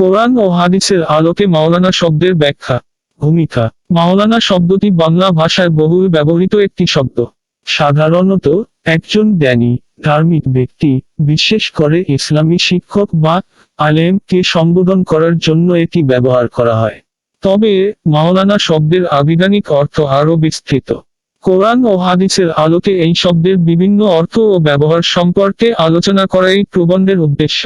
কোরআন ও হাদিসের আলোকে মাওলানা শব্দের ব্যাখ্যা, ভূমিকা। মাওলানা শব্দটি বাংলা ভাষায় বহুল ব্যবহৃত একটি শব্দ। সাধারণত, একজন জ্ঞানী, ধার্মিক ব্যক্তি, বিশেষ করে ইসলামী শিক্ষক বা আলেমকে সম্বোধন করার জন্য এটি ব্যবহার করা হয়। তবে, মাওলানা শব্দের আবিধানিক অর্থ আরও বিস্তৃত। কোরআন ও হাদিসের আলোকে এই শব্দের বিভিন্ন অর্থ ও ব্যবহার সম্পর্কে আলোচনা করা এই প্রবন্ধের উদ্দেশ্য।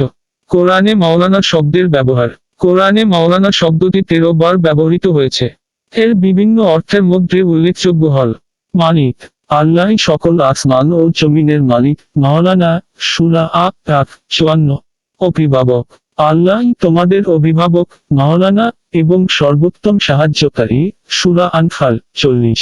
কোরআনে মাওলানা শব্দের ব্যবহার। কোরআনে মাওলানা শব্দটি তেরো বার ব্যবহৃত হয়েছে। এর বিভিন্ন অর্থের মধ্যে উল্লেখযোগ্য হল মালিক আল্লাহ সকল আসমান ও জমিনের মালিক, মাওলানা সুরা আ এক চুয়ান্ন। অভিভাবক, আল্লাহ তোমাদের অভিভাবক, মাওলানা এবং সর্বোত্তম সাহায্যকারী, সুরা আনফাল চল্লিশ।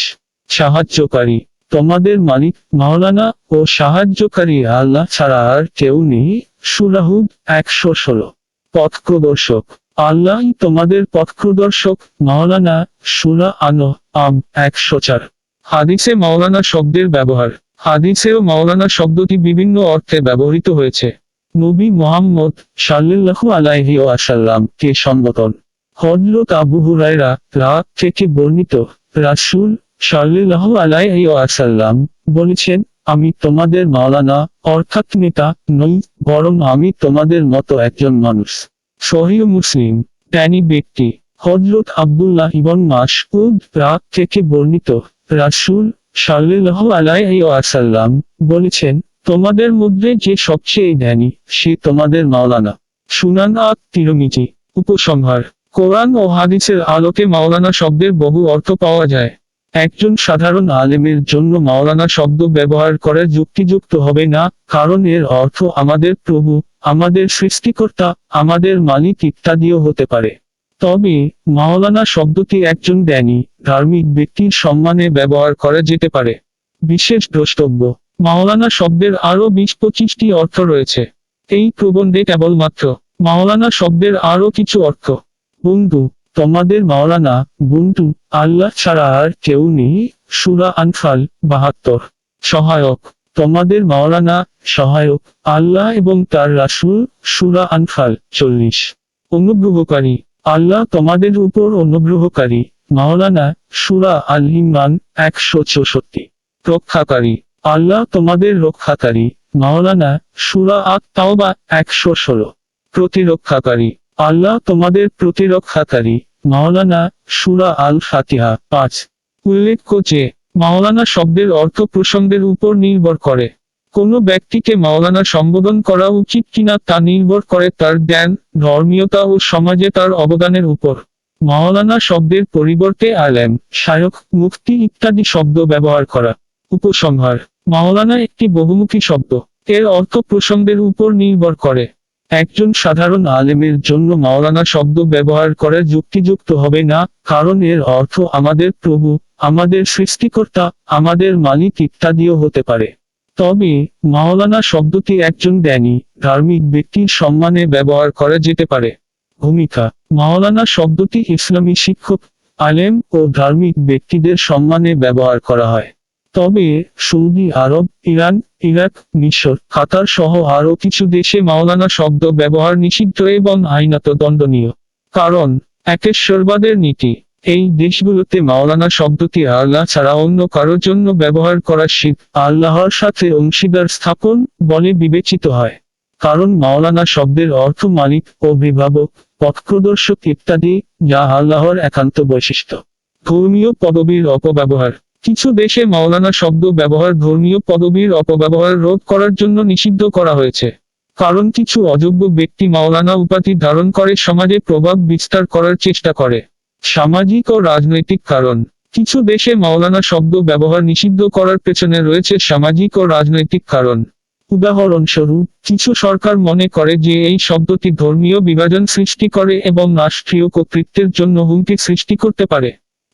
সাহায্যকারী, তোমাদের মালিক, মাওলানা ও সাহায্যকারী আল্লাহ ছাড়া আর কেউ নেই। সুরাহুদ একশো ষোলো। পথ প্রদর্শক আল্লাহ তোমাদের পথ প্রদর্শক মাওলানা সুরা আনো আম একশো চার। হাদিসে মাওলানা শব্দের ব্যবহার। হাদিসেও মাওলানা শব্দটি বিভিন্ন অর্থে ব্যবহৃত হয়েছে। নবী মোহাম্মদ সাল্লাল্লাহু আলাইহি ওয়াসাল্লাম কে সম্বোধন হযরত আবু হুরায়রা রা থেকে বর্ণিত রাসূল সাল্লাল্লাহু আলাইহি ও আসাল্লাম বলেছেন আমি তোমাদের মাওলানা, অর্থাৎ নেতা, নই, বরং আমি তোমাদের মতো একজন মানুষ। সহিহ মুসলিম, জ্ঞানী ব্যক্তি হজরত আব্দুল্লাহ ইবন মাসউদ রা থেকে বর্ণিত, রাসুল সাল্লাল্লাহু আলাইহি ওয়াসাল্লাম বলেছেন, তোমাদের মধ্যে যে সবচেয়ে জ্ঞানী, সে তোমাদের মাওলানা। সুনান আত তিরমিজি, উপসংহার, কোরআন ও হাদিসের আলোকে মাওলানা শব্দের বহু অর্থ পাওয়া যায়। একজন সাধারণ আলেমের জন্য মাওলানা শব্দ ব্যবহার করা যুক্তিযুক্ত হবে না, কারণ এর অর্থ আমাদের প্রভু, আমাদের সৃষ্টিকর্তা, আমাদের মালিক ইত্যাদিও হতে পারে। তবে, মাওলানা শব্দটি একজন জ্ঞানী, ধার্মিক ব্যক্তির সম্মানে ব্যবহার করা যেতে পারে। বিশেষ দ্রষ্টব্য, মাওলানা শব্দের আরও বিশ পঁচিশটি অর্থ রয়েছে। এই প্রবন্ধে কেবলমাত্র, মাওলানা শব্দের আরও কিছু অর্থ। বন্ধু তোমাদের মাওলানা বন্ধু আল্লাহ ছাড়া আর কেউ নেই, সুরা আনফাল বাহাত্তর। সহায়ক, তোমাদের মাওলানা সহায়ক আল্লাহ এবং তার রাসুল, সুরা আনফাল চল্লিশ। অনুগ্রহকারী, আল্লাহ তোমাদের উপর অনুগ্রহকারী, মাওলানা সুরা আল ইমরান একশো চৌষট্টি। রক্ষাকারী, আল্লাহ তোমাদের রক্ষাকারী, মাওলানা সুরা আত তাওবা একশো ষোলো। প্রতিরক্ষাকারী আল্লাহ তোমাদের প্রতিরক্ষাকারী, মাওলানা সুরা আল ফাতিহা পাঁচ। উল্লেখ্য যে, মাওলানা শব্দের অর্থ প্রসঙ্গের উপর নির্ভর করে। কোনো ব্যক্তিকে মাওলানা সম্বোধন করা উচিত কিনা তা নির্ভর করে তার জ্ঞান, ধর্মীয়তা ও সমাজে তার অবদানের উপর। মাওলানা শব্দের পরিবর্তে আলেম শায়ক মুক্তি ইত্যাদি শব্দ ব্যবহার করা। উপসংহার, মাওলানা একটি বহুমুখী শব্দ। এর অর্থ প্রসঙ্গের উপর নির্ভর করে। একজন সাধারণ আলেমের জন্য মাওলানা শব্দ ব্যবহার করা যুক্তিযুক্ত হবে না, কারণ এর অর্থ আমাদের প্রভু, আমাদের সৃষ্টিকর্তা, আমাদের মালিক ইত্যাদিও হতে পারে। তবে, মাওলানা শব্দটি একজন জ্ঞানী, ধার্মিক ব্যক্তির সম্মানে ব্যবহার করা যেতে পারে। ভূমিকা, মাওলানা শব্দটি ইসলামী শিক্ষক, আলেম ও ধার্মিক ব্যক্তিদের সম্মানে ব্যবহার করা হয়। তবে সৌদি আরব, ইরান, ইরাক, মিশর, কাতার সহ আরও কিছু দেশে মাওলানা শব্দ ব্যবহার নিষিদ্ধ এবং আইনত দণ্ডনীয়। কারণ, একেশ্বরবাদের নীতি, এই দেশগুলোতে মাওলানা শব্দটি আল্লাহ ছাড়া অন্য কারোর জন্য ব্যবহার করা শীত আল্লাহর সাথে অংশীদার স্থাপন বলে বিবেচিত হয়। কারণ মাওলানা শব্দের অর্থ মালিক, অভিভাবক, পথপ্রদর্শক ইত্যাদি, যা আল্লাহর একান্ত বৈশিষ্ট্য। ধর্মীয় পদবীর অপব্যবহার। কিছু দেশে মাওলানা শব্দ ব্যবহার ধর্মীয় পদবীর অপব্যবহার রোধ করার জন্য নিষিদ্ধ করা হয়েছে। কারণ কিছু অযোগ্য ব্যক্তি মাওলানা উপাধি ধারণ করে সমাজে প্রভাব বিস্তার করার চেষ্টা করে। সামাজিক ও রাজনৈতিক কারণ। কিছু দেশে মাওলানা শব্দ ব্যবহার নিষিদ্ধ করার পেছনে রয়েছে সামাজিক ও রাজনৈতিক কারণ। উদাহরণস্বরূপ, কিছু সরকার মনে করে যে এই শব্দটি ধর্মীয় বিভাজন সৃষ্টি করে এবং রাষ্ট্রীয় কর্তৃত্বের জন্য হুমকি সৃষ্টি করতে পারে।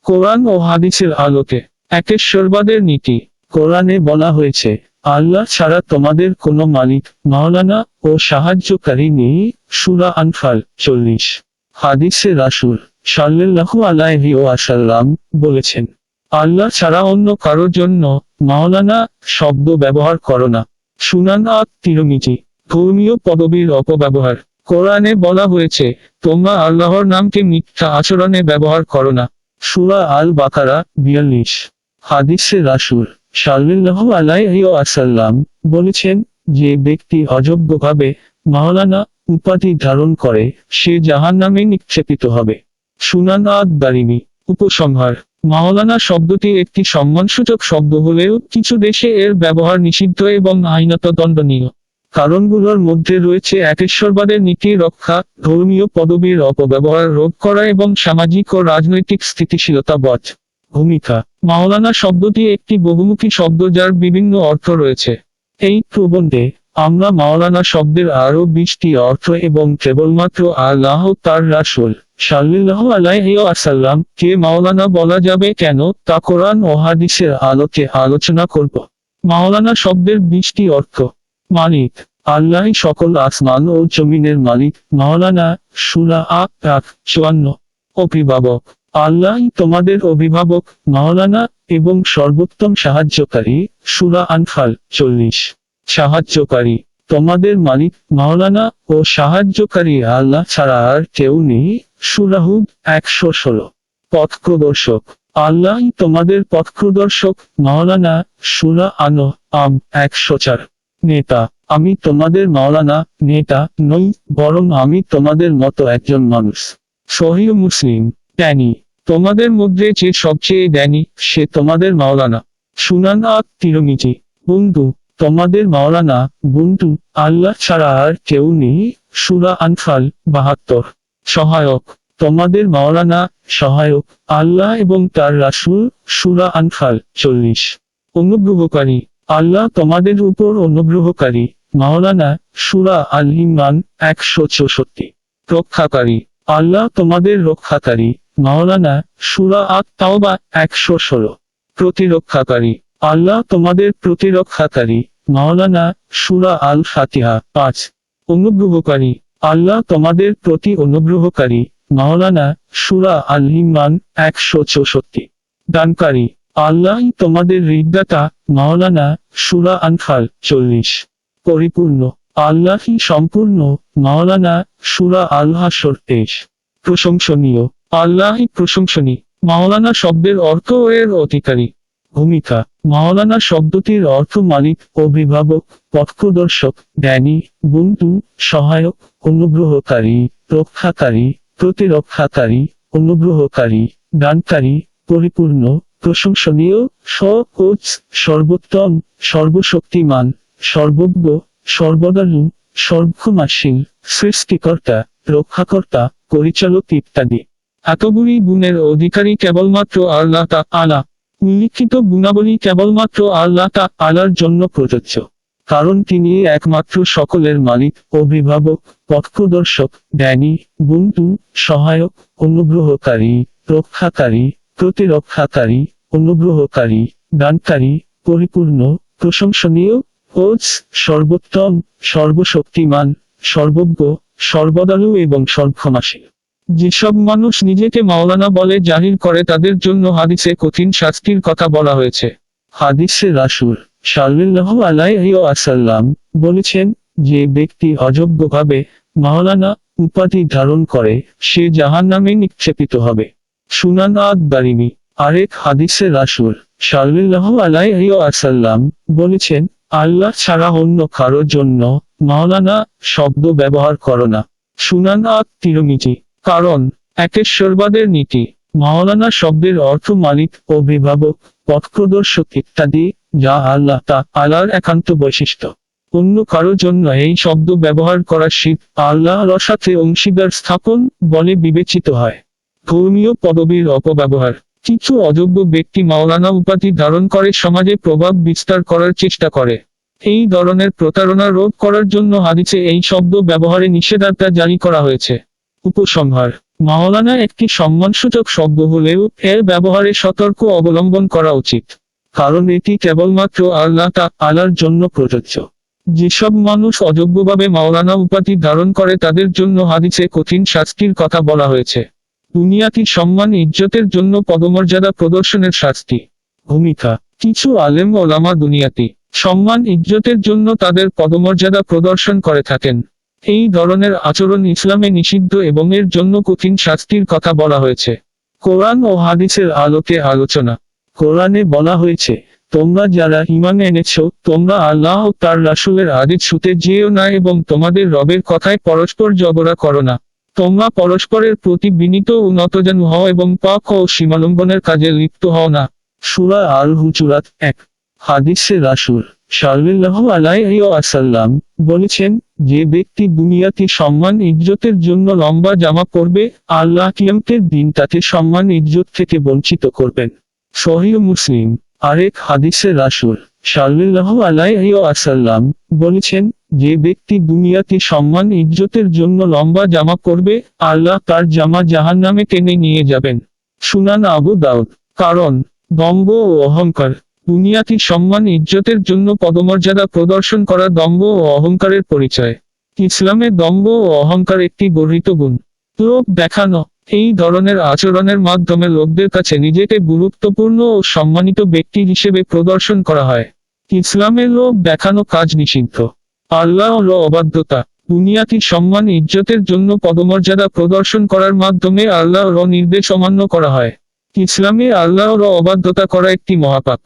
কোরআন ও হাদিসের আলোকে। একেশ্বরবাদের নীতি। কোরআনে বলা হয়েছে, আল্লাহ ছাড়া তোমাদের কোনো মালিক, মাওলানা ও সাহায্যকারী নেই। সুরা আনফাল চল্লিশ। হাদিসে রাসুল রাসূল সাল্লাল্লাহু আলাইহি ওয়াসাল্লাম বলেছেন, আল্লাহ ছাড়া অন্য কারোর জন্য মাওলানা শব্দ ব্যবহার করো না। সুনান আত তিরমিজি, ধর্মীয় পদবীর অপব্যবহার। কোরআনে বলা হয়েছে, তোমরা আল্লাহর নামকে মিথ্যা আচরণে ব্যবহার করো না। সুরা আল বাকারা বিয়াল্লিশ। হাদিসে রাসুল সাল্লাল্লাহু আলাইহি আসাল্লাম বলেছেন যে ব্যক্তি অযোগ্যভাবে মাওলানা উপাধি ধারণ করে, সে জাহান্নামে নিক্ষেপিত হবে। সুনান আদ দারিমি উপসংহার। মাওলানা শব্দটি একটি সম্মানসূচক শব্দ হলেও কিছু দেশে এর ব্যবহার নিষিদ্ধ এবং আইনত দণ্ডনীয়। কারণগুলোর মধ্যে রয়েছে একেশ্বরবাদের নীতি রক্ষা, ধর্মীয় পদবীর অপব্যবহার রোধ করা এবং সামাজিক ও রাজনৈতিক স্থিতিশীলতা বধ ভূমিকা। মাওলানা শব্দটি একটি বহুমুখী শব্দ যার বিভিন্ন অর্থ রয়েছে। এই প্রবন্ধে আমরা মাওলানা শব্দের আরও বিশটি অর্থ এবং কেবলমাত্র আল্লাহ তার রাসূল সাল্লাল্লাহু আলাইহি আসাল্লাম কে মাওলানা বলা যাবে কেন তা কোরআন ও হাদিসের আলোকে আলোচনা করব। মাওলানা শব্দের বিশটি অর্থ। মালিক, আল্লাহ সকল আসমান ও জমিনের মালিক, মাওলানা সুরা আক চুয়ান্ন অভিভাবক আল্লাহই তোমাদের অভিভাবক, মাওলানা এবং সর্বোত্তম সাহায্যকারী, সুরা আনফাল চল্লিশ। সাহায্যকারী, তোমাদের মালিক, মাওলানা ও সাহায্যকারী আল্লাহ ছাড়া আর কেউ নেই সুরাহুদ একশো ষোলো। পথ প্রদর্শক আল্লাহই তোমাদের পথ প্রদর্শক মাওলানা সুরা আনো আম একশো চার। নেতা, আমি তোমাদের মাওলানা, নেতা নই, বরং আমি তোমাদের মতো একজন মানুষ। সহিহ মুসলিম ড্যানি, তোমাদের মধ্যে যে সবচেয়ে ড্যানি, সে তোমাদের মাওলানা। সুনান আক তিরমিজি, বন্ধু, তোমাদের মাওলানা, বন্ধু, আল্লাহ ছাড়া আর কেউ নেই। সুরা আনফাল বাহাত্তর, সহায়ক, তোমাদের মাওলানা, সহায়ক, আল্লাহ এবং তার রাসুল, সুরা আনফাল চল্লিশ। অনুগ্রহকারী, আল্লাহ তোমাদের উপর অনুগ্রহকারী, মাওলানা, সুরা আল ইমরান একশো চৌষট্টি। রক্ষাকারী, আল্লাহ তোমাদের রক্ষাকারী মাওলানা সুরা আত তাওবা একশো ষোলো। প্রতিরক্ষাকারী, আল্লাহ তোমাদের প্রতিরক্ষাকারী, মাওলানা সুরা আল ফাতিহা পাঁচ। অনুগ্রহকারী, আল্লাহ তোমাদের প্রতি অনুগ্রহকারী, মাওলানা সুরা আল ইমরান একশো চৌষট্টি। দানকারী, আল্লাহ তোমাদের হৃদদাতা মাওলানা সুরা আনফাল চল্লিশ। পরিপূর্ণ আল্লাহই সম্পূর্ণ, মাওলানা সুরা আল্লাহ তেইশ। প্রশংসনীয় আল্লাহই প্রশংসনী। মাওলানা শব্দের অর্থ এর অধিকারী। ভূমিকা। মাওলানা শব্দটির অর্থ মালিক, অভিভাবক, পথপ্রদর্শক, জ্ঞানী, বন্ধু, সহায়ক, অনুগ্রহকারী, রক্ষাকারী, প্রতিরক্ষাকারী, অনুগ্রহকারী, দানকারী, পরিপূর্ণ, প্রশংসনীয় সহজ সর্বোত্তম, সর্বশক্তিমান, সর্বজ্ঞ সর্বদলু সর্বক্ষমাশীল, সৃষ্টিকর্তা, রক্ষাকর্তা, পরিচালক ইত্যাদি। এতগুলি গুণের অধিকারী কেবলমাত্র আল্লাহ তা আলা। উল্লিখিত গুণাবলী কেবলমাত্র আল্লাহ তা আলার জন্য প্রযোজ্য। কারণ তিনি একমাত্র সকলের মালিক, অভিভাবক, পথপ্রদর্শক, জ্ঞানী, বন্ধু, সহায়ক, অনুগ্রহকারী, রক্ষাকারী, প্রতিরক্ষাকারী, অনুগ্রহকারী, দানকারী, পরিপূর্ণ, প্রশংসনীয়, ওজ, সর্বোত্তম, সর্বশক্তিমান, সর্বজ্ঞ সর্বদলু এবং সর্বক্ষমাশীল। যেসব মানুষ নিজেকে মাওলানা বলে জাহির করে তাদের জন্য হাদিসে কঠিন শাস্তির কথা বলা হয়েছে। হাদিসে রাসূল সাল্লাল্লাহু আলাইহি আসাল্লাম বলেছেন, যে ব্যক্তি অযোগ্যভাবে মাওলানা উপাধি ধারণ করে, সে জাহান নামে নিক্ষেপিত হবে। সুনান আদ দারিমি আরেক হাদিসে রাসূল সাল্লাল্লাহু আলাইহি আসাল্লাম বলেছেন, আল্লাহ ছাড়া অন্য কারোর জন্য মাওলানা শব্দ ব্যবহার করো না। সুনান আদ তিরমিজি কারণ, একেশ্বরবাদের নীতি, মাওলানা শব্দের অর্থ মালিক ও অভিভাবক পথপ্রদর্শক ইত্যাদি, যা আল্লাহ তা আল্লাহর একান্ত বৈশিষ্ট্য। অন্য কারও জন্য এই শব্দ ব্যবহার করা শিব আল্লাহর সাথে অংশীদার স্থাপন বলে বিবেচিত হয়। ধর্মীয় পদবীর অপব্যবহার, কিছু অযোগ্য ব্যক্তি মাওলানা উপাধি ধারণ করে সমাজে প্রভাব বিস্তার করার চেষ্টা করে। এই ধরনের প্রতারণা রোধ করার জন্য হাদিসে এই শব্দ ব্যবহারে নিষেধাজ্ঞা জারি করা হয়েছে। উপসংহার। মাওলানা একটি সম্মানসূচক শব্দ হলেও এর ব্যবহারে সতর্ক অবলম্বন করা উচিত। কারণ এটি কেবলমাত্র আল্লাহ তা আলার জন্য প্রযোজ্য। যেসব মানুষ অযোগ্যভাবে মাওলানা উপাধি ধারণ করে তাদের জন্য হাদিসে কঠিন শাস্তির কথা বলা হয়েছে। দুনিয়াতি সম্মান ইজ্জতের জন্য পদমর্যাদা প্রদর্শনের শাস্তি। ভূমিকা, কিছু আলেম ওলামা দুনিয়াতি সম্মান ইজ্জতের জন্য তাদের পদমর্যাদা প্রদর্শন করে থাকেন। এই ধরনের আচরণ ইসলামে নিষিদ্ধ এবং এর জন্য কঠিন শাস্তির কথা বলা হয়েছে। কোরআন ও হাদিসের আলোকে আলোচনা। কোরআনে বলা হয়েছে, তোমরা যারা ইমান এনেছ, তোমরা আল্লাহ ও তার রাসূলের আদেশ ছুতে যেও না এবং তোমাদের রবের কথায় পরস্পর জগড়া করো না। তোমরা পরস্পরের প্রতি বিনীত ও নতজানু হও এবং পাক ও সীমালম্বনের কাজে লিপ্ত হও না। সুরা আল হুজুরাত এক হাদিসে রাসূল। সাল্লাল্লাহু আলাইহি ওয়াসাল্লাম বলেছেন, যে ব্যক্তি দুনিয়াতে সম্মান ইজ্জতের জন্য লম্বা জামা পরবে, আল্লাহ কিয়ামতের দিন তাকে সম্মান ইজ্জত থেকে বঞ্চিত করবেন। সহিহ মুসলিম, আরেক হাদিসে রাসূল সাল্লাল্লাহু আলাইহি ওয়াসাল্লাম বলেছেন, যে ব্যক্তি দুনিয়াতে সম্মান ইজ্জতের জন্য লম্বা জামা পরবে, আল্লাহ তার জামা জাহান্নামে টেনে নিয়ে যাবেন। সুনান আবু দাউদ, কারণ, দম্ভ ও অহংকার। দুনিয়াতি সম্মান, ইজ্জতের জন্য পদমর্যাদা প্রদর্শন করা দম্ভ ও অহংকারের পরিচয়। ইসলামে দম্ভ ও অহংকার একটি গর্হিত গুণ। লোক দেখানো, এই ধরনের আচরণের মাধ্যমে লোকদের কাছে নিজেকে গুরুত্বপূর্ণ ও সম্মানিত ব্যক্তি হিসেবে প্রদর্শন করা হয়। ইসলামে লোক দেখানো কাজ নিষিদ্ধ। আল্লাহ ও অবাধ্যতা। দুনিয়াতি সম্মান, ইজ্জতের জন্য পদমর্যাদা প্রদর্শন করার মাধ্যমে আল্লাহ র নির্দেশ অমান্য করা হয়। ইসলামে আল্লাহ র অবাধ্যতা করা একটি মহাপাপ।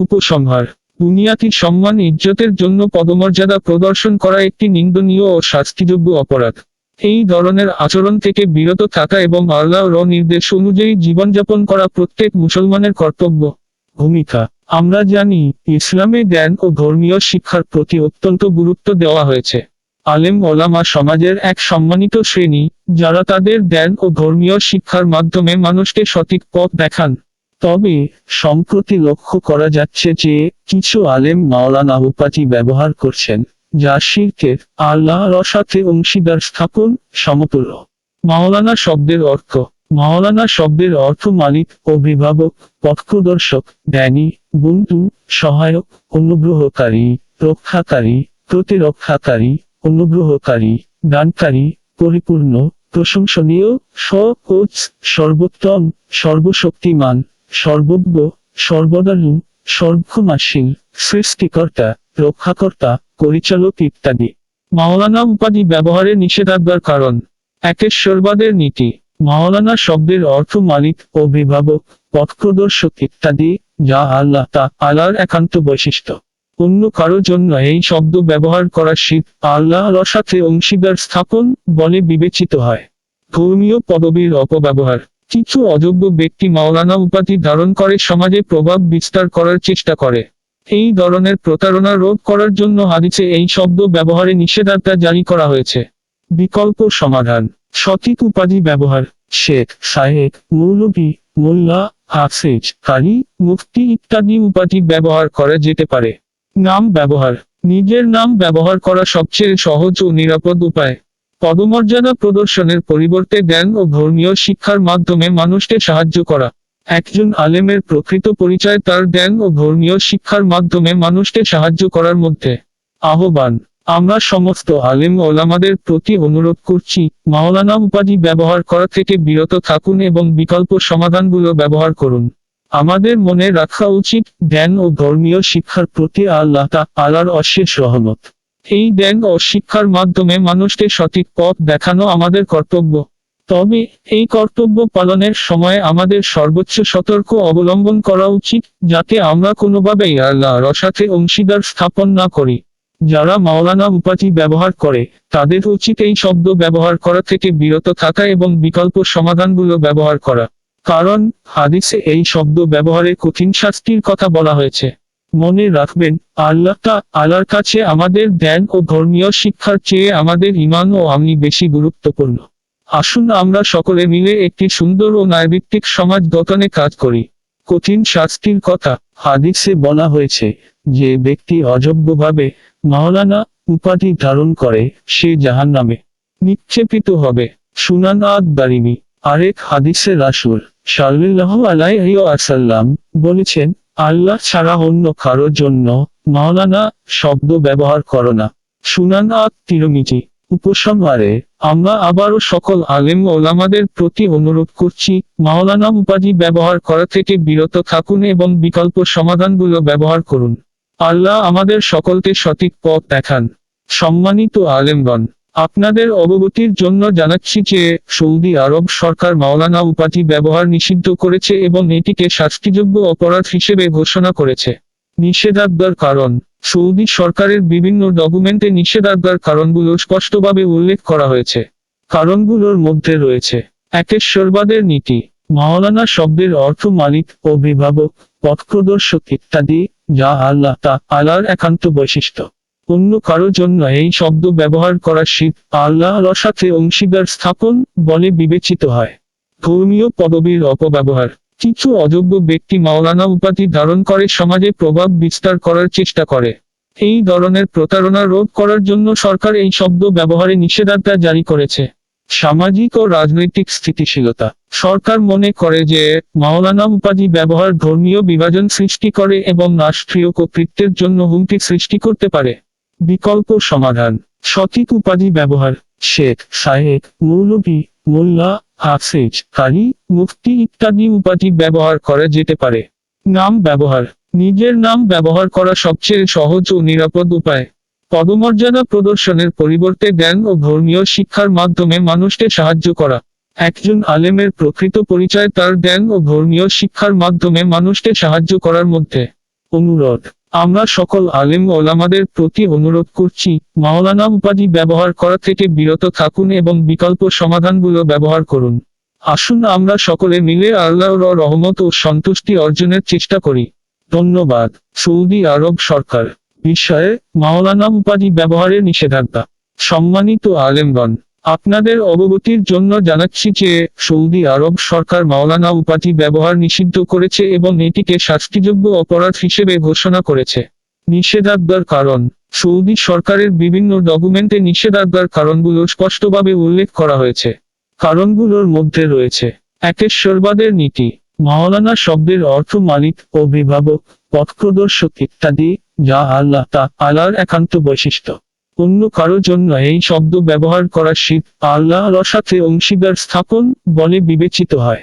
উপসংহার। দুনিয়াতি সম্মান, ইজ্জতের জন্য পদমর্যাদা প্রদর্শন করা একটি নিন্দনীয় ও শাস্তিযোগ্য অপরাধ। এই ধরনের আচরণ থেকে বিরত থাকা এবং আল্লাহ র নির্দেশ অনুযায়ী জীবনযাপন করা প্রত্যেক মুসলমানের কর্তব্য। ভূমিকা। আমরা জানি, ইসলামে জ্ঞান ও ধর্মীয় শিক্ষার প্রতি অত্যন্ত গুরুত্ব দেওয়া হয়েছে। আলেম ওলামা সমাজের এক সম্মানিত শ্রেণি, যারা তাদের জ্ঞান ও ধর্মীয় শিক্ষার মাধ্যমে মানুষকে সঠিক পথ দেখান। তবে, সম্প্রতি লক্ষ্য করা যাচ্ছে যে, কিছু আলেম মাওলানা উপাধি ব্যবহার করছেন, যা শিরকের আল্লাহর সাথে অংশীদার স্থাপন, সমতুল্য। মাওলানা শব্দের অর্থ, মাওলানা শব্দের অর্থ মালিক, অভিভাবক, পথপ্রদর্শক, জ্ঞানী, বন্ধু, সহায়ক, অনুগ্রহকারী, রক্ষাকারী, প্রতিরক্ষাকারী, অনুগ্রহকারী, দানকারী, পরিপূর্ণ, প্রশংসনীয় সর্বোত্তম, সর্বশক্তিমান সর্বজ্ঞ সর্বদালু সর্বক্ষমাশীল সৃষ্টিকর্তা, রক্ষাকর্তা, পরিচালক ইত্যাদি। মাওলানা উপাধি ব্যবহারে নিষেধাজ্ঞার কারণ। একেশ্বরবাদের নীতি। মাওলানা শব্দের অর্থ মালিক, অভিভাবক, পথপ্রদর্শক ইত্যাদি, যা আল্লাহ তা আল্লাহর একান্ত বৈশিষ্ট্য। অন্য কারও জন্য এই শব্দ ব্যবহার করা শীত আল্লাহর সাথে অংশীদার স্থাপন বলে বিবেচিত হয়। ধর্মীয় পদবীর অপব্যবহার। কিছু অযোগ্য ব্যক্তি মাওলানা উপাধি ধারণ করে সমাজে প্রভাব বিস্তার করার চেষ্টা করে। এই ধরনের প্রতারণা রোধ করার জন্য হাদিসে এই শব্দ ব্যবহারে নিষেধাজ্ঞা জারি করা হয়েছে। বিকল্প সমাধান। সঠিক উপাধি ব্যবহার। শেখ সাহেব মৌলভী, মোল্লা, হাফেজ কারি মুফতি ইত্যাদি উপাধি ব্যবহার করা যেতে পারে। নাম ব্যবহার। নিজের নাম ব্যবহার করা সবচেয়ে সহজ ও নিরাপদ উপায়। পদমর্যাদা প্রদর্শনের পরিবর্তে জ্ঞান ও ধর্মীয় শিক্ষার মাধ্যমে মানুষকে সাহায্য করা। একজন আলেমের প্রকৃত পরিচয় তার জ্ঞান ও ধর্মীয় শিক্ষার মাধ্যমে মানুষকে সাহায্য করার মধ্যে। আহ্বান, আমরা সমস্ত আলেম ওলামাদের প্রতি অনুরোধ করছি, মাওলানা উপাধি ব্যবহার করা থেকে বিরত থাকুন এবং বিকল্প সমাধানগুলো ব্যবহার করুন। আমাদের মনে রাখা উচিত, জ্ঞান ও ধর্মীয় শিক্ষার প্রতি আল্লাহ তা আল্লাহর অশেষ রহমত। এই জ্ঞান ও শিক্ষার মাধ্যমে মানুষকে সঠিক পথ দেখানো আমাদের কর্তব্য। তবে এই কর্তব্য পালনের সময় আমাদের সর্বোচ্চ সতর্ক অবলম্বন করা উচিত, যাতে আমরা কোনোভাবেই আল্লাহর সাথে অংশীদার স্থাপন না করি। যারা মাওলানা উপাধি ব্যবহার করে, তাদের উচিত এই শব্দ ব্যবহার করা থেকে বিরত থাকা এবং বিকল্প সমাধানগুলো ব্যবহার করা। কারণ, হাদিসে এই শব্দ ব্যবহারে কঠিন শাস্তির কথা বলা হয়েছে। মনে রাখবেন আল্লাহ আল্লাহর কাছে আমাদের জ্ঞান ও ধর্মীয় শিক্ষার চেয়ে আমাদের ইমান ও আমি বেশি গুরুত্বপূর্ণ। আসুন আমরা সকলে মিলে একটি সুন্দর ও ন্যায়ভিত্তিক সমাজ গঠনে কাজ করি। কঠিন শাস্তির কথা হাদিসে বলা হয়েছে, যে ব্যক্তি অযোগ্যভাবে মাওলানা উপাধি ধারণ করে, সে জাহান নামে নিক্ষেপিত হবে। সুনান আদ দারিমি, আরেক হাদিসে রাসুল সাল্লাহ আলাই আসাল্লাম বলেছেন আল্লাহ ছাড়া অন্য কারও জন্য মাওলানা শব্দ ব্যবহার করো না। সুনান আদ তিরমিজি। উপসংহারে, আমরা আবারও সকল আলেম ওলামাদের প্রতি অনুরোধ করছি, মাওলানা উপাধি ব্যবহার করা থেকে বিরত থাকুন এবং বিকল্প সমাধানগুলো ব্যবহার করুন। আল্লাহ আমাদের সকলকে সঠিক পথ দেখান। সম্মানিত আলেমগণ আপনাদের অবগতির জন্য জানাচ্ছি যে সৌদি আরব সরকার মাওলানা উপাধি ব্যবহার নিষিদ্ধ করেছে এবং এটিকে শাস্তিযোগ্য অপরাধ হিসেবে ঘোষণা করেছে। নিষেধাজ্ঞার কারণ। সৌদি সরকারের বিভিন্ন ডকুমেন্টে নিষেধাজ্ঞার কারণগুলো স্পষ্টভাবে উল্লেখ করা হয়েছে। কারণগুলোর মধ্যে রয়েছে। একেশ্বরবাদের নীতি। মাওলানা শব্দের অর্থ মালিক, অভিভাবক, পথপ্রদর্শক ইত্যাদি, যা আল্লাহ তা আল্লাহর একান্ত বৈশিষ্ট্য। অন্য কারও জন্য এই শব্দ ব্যবহার করা শিব আল্লাহর সাথে অংশীদার স্থাপন বলে বিবেচিত হয়। ধর্মীয় পদবীর অপব্যবহার। কিছু অযোগ্য ব্যক্তি মাওলানা উপাধি ধারণ করে সমাজে প্রভাব বিস্তার করার চেষ্টা করে। এই ধরনের প্রতারণা রোধ করার জন্য সরকার এই শব্দ ব্যবহারে নিষেধাজ্ঞা জারি করেছে। সামাজিক ও রাজনৈতিক স্থিতিশীলতা। সরকার মনে করে যে মাওলানা উপাধি ব্যবহার ধর্মীয় বিভাজন সৃষ্টি করে এবং রাষ্ট্রীয় কর্তৃত্বের জন্য হুমকি সৃষ্টি করতে পারে। বিকল্প সমাধান। সঠিক উপাধি ব্যবহার। শেখ সাহেব মৌলভী, মোল্লা, হাফেজ কারি মুফতি ইত্যাদি উপাধি ব্যবহার করা যেতে পারে। নাম ব্যবহার। নিজের নাম ব্যবহার করা সবচেয়ে সহজ ও নিরাপদ উপায়। পদমর্যাদা প্রদর্শনের পরিবর্তে জ্ঞান ও ধর্মীয় শিক্ষার মাধ্যমে মানুষকে সাহায্য করা। একজন আলেমের প্রকৃত পরিচয় তার জ্ঞান ও ধর্মীয় শিক্ষার মাধ্যমে মানুষকে সাহায্য করার মধ্যে। অনুরোধ। আমরা সকল আলেম ওলামাদের প্রতি অনুরোধ করছি, মাওলানা উপাধি ব্যবহার করা থেকে বিরত থাকুন এবং বিকল্প সমাধানগুলো ব্যবহার করুন। আসুন আমরা সকলে মিলে আল্লাহর রহমত ও সন্তুষ্টি অর্জনের চেষ্টা করি। ধন্যবাদ। সৌদি আরব সরকার। বিষয়ে মাওলানা উপাধি ব্যবহারের নিষেধাজ্ঞা। সম্মানিত আলেমগণ। আপনাদের অবগতির জন্য জানাচ্ছি যে সৌদি আরব সরকার মাওলানা উপাধি ব্যবহার নিষিদ্ধ করেছে এবং এটিকে শাস্তিযোগ্য অপরাধ হিসেবে ঘোষণা করেছে। নিষেধাজ্ঞার কারণ। সৌদি সরকারের বিভিন্ন ডকুমেন্টে নিষেধাজ্ঞার কারণগুলো স্পষ্টভাবে উল্লেখ করা হয়েছে। কারণগুলোর মধ্যে রয়েছে। একেশ্বরবাদের নীতি। মাওলানা শব্দের অর্থ মালিক, অভিভাবক, পথপ্রদর্শক ইত্যাদি, যা আল্লাহ তা আল্লাহর একান্ত বৈশিষ্ট্য। অন্য কারও জন্য এই শব্দ ব্যবহার করা শিব আল্লাহ সাথে অংশীদার স্থাপন বলে বিবেচিত হয়।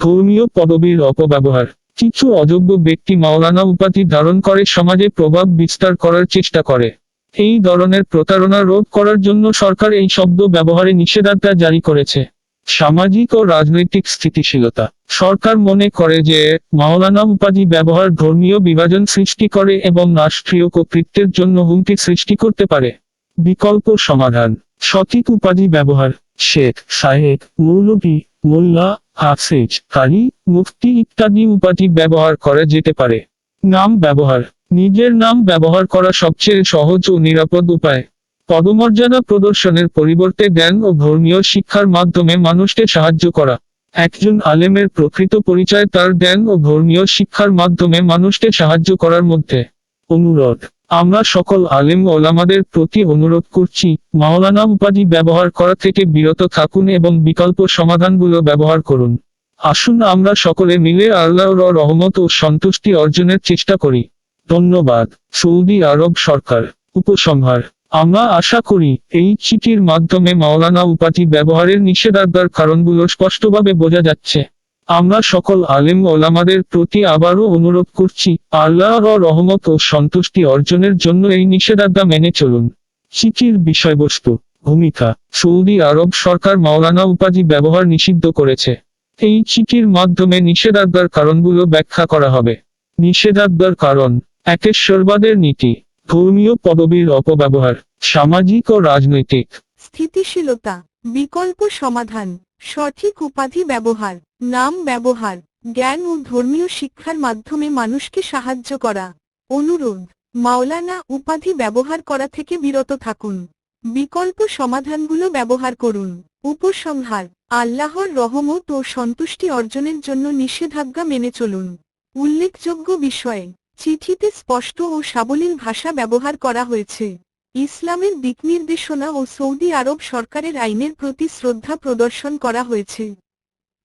ধর্মীয় পদবীর অপব্যবহার। কিছু অযোগ্য ব্যক্তি মাওলানা উপাধি ধারণ করে সমাজে প্রভাব বিস্তার করার চেষ্টা করে। এই ধরনের প্রতারণা রোধ করার জন্য সরকার এই শব্দ ব্যবহারে নিষেধাজ্ঞা জারি করেছে। সামাজিক ও রাজনৈতিক স্থিতিশীলতা। সরকার মনে করে যে মাওলানা উপাধি ব্যবহার ধর্মীয় বিভাজন সৃষ্টি করে এবং রাষ্ট্রীয় কর্তৃত্বের জন্য হুমকি সৃষ্টি করতে পারে। বিকল্প সমাধান। সঠিক উপাধি ব্যবহার। শেখ সাহেব মৌলভী, মোল্লা, হাফেজ কারি মুফতি ইত্যাদি উপাধি ব্যবহার করা যেতে পারে। নাম ব্যবহার। নিজের নাম ব্যবহার করা সবচেয়ে সহজ ও নিরাপদ উপায়। পদমর্যাদা প্রদর্শনের পরিবর্তে জ্ঞান ও ধর্মীয় শিক্ষার মাধ্যমে মানুষকে সাহায্য করা। একজন আলেমের প্রকৃত পরিচয় তার জ্ঞান ও ধর্মীয় শিক্ষার মাধ্যমে মানুষকে সাহায্য করার মধ্যে। অনুরোধ। আমরা সকল আলেম ওলামাদের প্রতি অনুরোধ করছি, মাওলানা উপাধি ব্যবহার করা থেকে বিরত থাকুন এবং বিকল্প সমাধানগুলো ব্যবহার করুন। আসুন আমরা সকলে মিলে আল্লাহর রহমত ও সন্তুষ্টি অর্জনের চেষ্টা করি। ধন্যবাদ। সৌদি আরব সরকার, উপসংহার। আমরা আশা করি, এই চিঠির মাধ্যমে মাওলানা উপাধি ব্যবহারের নিষেধাজ্ঞার কারণগুলো স্পষ্টভাবে বোঝা যাচ্ছে। আমরা সকল আলেম ওলামাদের প্রতি আবারও অনুরোধ করছি, আল্লাহর রহমত ও সন্তুষ্টি অর্জনের জন্য এই নিষেধাজ্ঞা মেনে চলুন। চিঠির বিষয়বস্তু, ভূমিকা, সৌদি আরব সরকার মাওলানা উপাধি ব্যবহার নিষিদ্ধ করেছে। এই চিঠির মাধ্যমে নিষেধাজ্ঞার কারণগুলো ব্যাখ্যা করা হবে। নিষেধাজ্ঞার কারণ, একেশ্বরবাদের নীতি, ধর্মীয় পদবীর অপব্যবহার, সামাজিক ও রাজনৈতিক। স্থিতিশীলতা, বিকল্প সমাধান। সঠিক উপাধি ব্যবহার, নাম ব্যবহার, জ্ঞান ও ধর্মীয় শিক্ষার মাধ্যমে মানুষকে সাহায্য করা। অনুরোধ, মাওলানা উপাধি ব্যবহার করা থেকে বিরত থাকুন। বিকল্প সমাধানগুলো ব্যবহার করুন। উপসংহার, আল্লাহর রহমত ও সন্তুষ্টি অর্জনের জন্য নিষেধাজ্ঞা মেনে চলুন। উল্লেখযোগ্য বিষয়ে, চিঠিতে স্পষ্ট ও সাবলীল ভাষা ব্যবহার করা হয়েছে। ইসলামের দিকনির্দেশনা ও সৌদি আরব সরকারের আইনের প্রতি শ্রদ্ধা প্রদর্শন করা হয়েছে।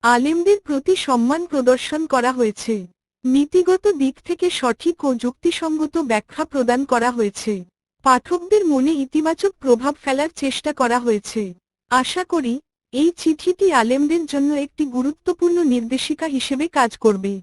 আলেমদের প্রতি সম্মান প্রদর্শন করা হয়েছে। নীতিগত দিক থেকে সঠিক ও যুক্তিসঙ্গত ব্যাখ্যা প্রদান করা হয়েছে। পাঠকদের মনে ইতিবাচক প্রভাব ফেলার চেষ্টা করা হয়েছে। আশা করি, এই চিঠিটি আলেমদের জন্য একটি গুরুত্বপূর্ণ নির্দেশিকা হিসেবে কাজ করবে।